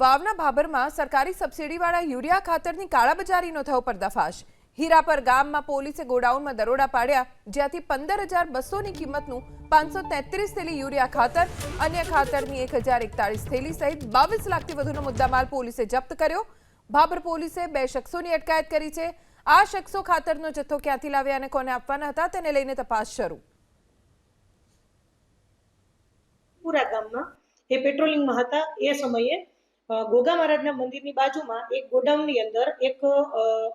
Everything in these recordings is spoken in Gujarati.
વાવના ભાભરમાં સરકારી સબસિડીવાળા યુરિયા ખાતરની કાળાબજારીનો થયો પર્દાફાશ. હીરાપર ગામમાં પોલીસે ગોડાઉનમાં દરોડા પાડ્યા, જ્યાંથી પંદર હજાર બસોની કિંમતનું પાંચસો તેત્રીસ થેલી યુરિયા ખાતર, અન્ય ખાતરની એક હજાર એકતાળીસ થેલી સહિત બાવીસ લાખથી વધુનો મુદ્દામાલ પોલીસે જપ્ત કર્યો. ભાભર પોલીસે બે શખ્સોની અટકાયત કરી છે. આ શખ્સો ખાતરનો જથ્થો ક્યાંથી લાવ્યા અને કોને આપવાના હતા તેને લઈને તપાસ શરૂ. પુરા ગામમાં એ પેટ્રોલિંગમાં હતા. એ સમયે ગોગા મહારાજના મંદિરની બાજુમાં એક ગોડાઉનની અંદર એક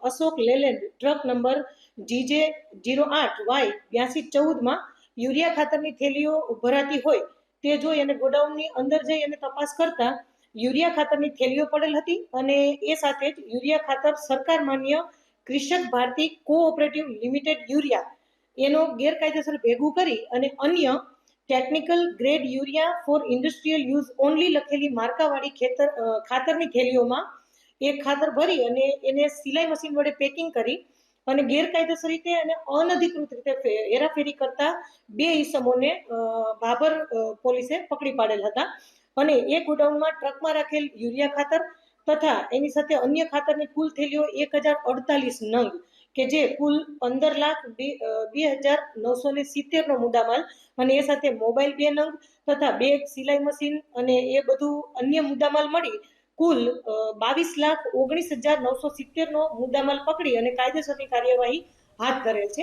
Ashok Leyland truck number GJ zero આઠ વાય બ્યાસી ચૌદમાં યુરિયા ખાતરની થેલીઓ ભરાતી હોય તે જોઈ અને ગોડાઉનની અંદર જઈ અને તપાસ કરતા યુરિયા ખાતરની થેલીઓ પડેલ હતી અને એ સાથે જ યુરિયા ખાતર સરકાર માન્ય Krishak Bharati cooperative limited urea એનો ગેરકાયદેસર ભેગું કરી અને અન્ય technical grade urea for industrial use only લખેલી માર્કાવાળી ખેતર ખાતરની થેલીઓમાં. એ ખાતર ભરી અને એને સિલાઈ મશીન વડે પેકિંગ કરી અને ગેરકાયદેસર રીતે અને અનધિકૃત રીતે હેરાફેરી કરતા બે ઈસમોને બાબર પોલીસે પકડી પાડેલ હતા. અને એ ગોડાઉનમાં ટ્રકમાં રાખેલ યુરિયા ખાતર તથા એની સાથે અન્ય ખાતરની કુલ થેલીઓ એક હજાર અડતાલીસ નંગ કે જે કુલ પંદર લાખ બે હજાર નવસો ને સિત્તેરનો મુદ્દામાલ અને એ સાથે મોબાઈલ બે નંગ તથા બેગ, સિલાઈ મશીન અને એ બધું અન્ય મુદ્દામાલ મળી કુલ બાવીસ લાખ ઓગણીસ હજાર નવસો સિત્તેરનો મુદ્દામાલ પકડી અને કાયદેસરની કાર્યવાહી હાથ ધરેલ છે.